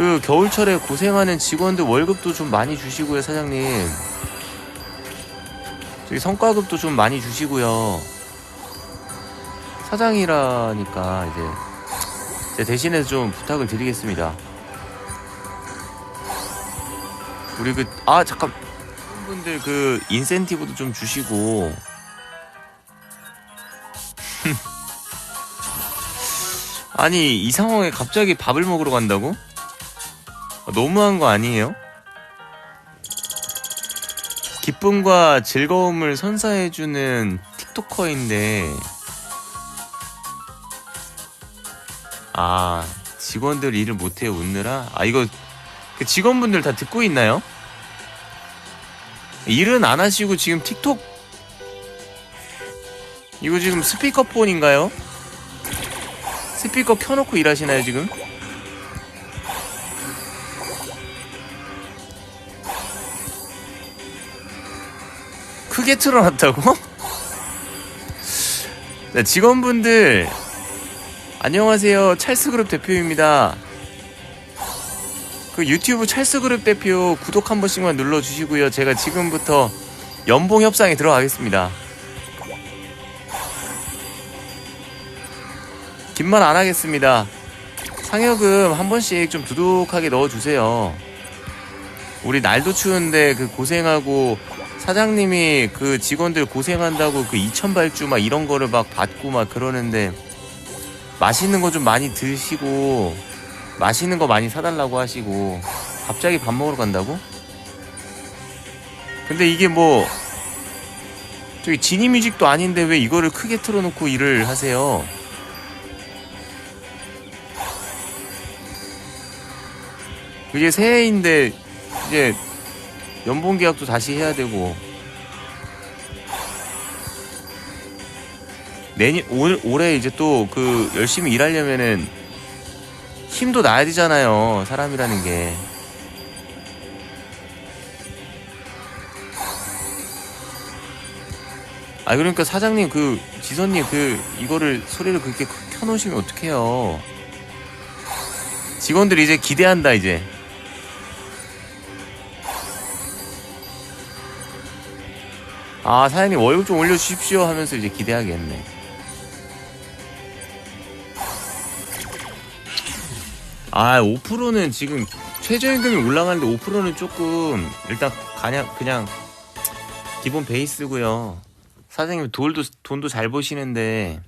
그 겨울철에 고생하는 직원들 월급도 좀 많이 주시고요, 사장님. 저기 성과급도 좀 많이 주시고요. 사장이라니까 이제 제 대신해서 좀 부탁을 드리겠습니다. 우리 그 아 잠깐 분들 그 인센티브도 좀 주시고 아니 이 상황에 갑자기 밥을 먹으러 간다고? 아, 너무한 거 아니에요? 기쁨과 즐거움을 선사해주는 틱토커인데 아 직원들 일을 못해요 웃느라? 아 이거 그 직원분들 다 듣고 있나요? 일은 안 하시고 지금 틱톡 이거 지금 스피커폰인가요? 스피커 켜놓고 일하시나요 지금? 크게 틀어놨다고? 네, 직원분들 안녕하세요. 찰스그룹 대표입니다. 그 유튜브 찰스그룹 대표 구독 한 번씩만 눌러주시고요. 제가 지금부터 연봉 협상에 들어가겠습니다. 긴 말 안 하겠습니다. 상여금 한 번씩 좀 두둑하게 넣어주세요. 우리 날도 추운데 그 고생하고 사장님이 그 직원들 고생한다고 그 2,000발주 막 이런 거를 막 받고 막 그러는데 맛있는 거 좀 많이 드시고 맛있는 거 많이 사달라고 하시고 갑자기 밥 먹으러 간다고? 근데 이게 뭐 저기 지니 뮤직도 아닌데 왜 이거를 크게 틀어놓고 일을 하세요? 이제 새해인데 이제 연봉 계약도 다시 해야 되고. 내년 올 올해 이제 또 그 열심히 일하려면은 힘도 나야 되잖아요 사람이라는 게. 아 그러니까 사장님 그 지선님 그 이거를 소리를 그렇게 켜놓으시면 어떡해요? 직원들이 이제 기대한다 이제 아 사장님 월급 좀 올려주십시오 하면서 이제 기대하겠네. 아 5%는 지금 최저임금이 올라가는데 5%는 조금 일단 그냥 그냥 기본 베이스고요. 사장님 돈도 돈도 잘 버시는데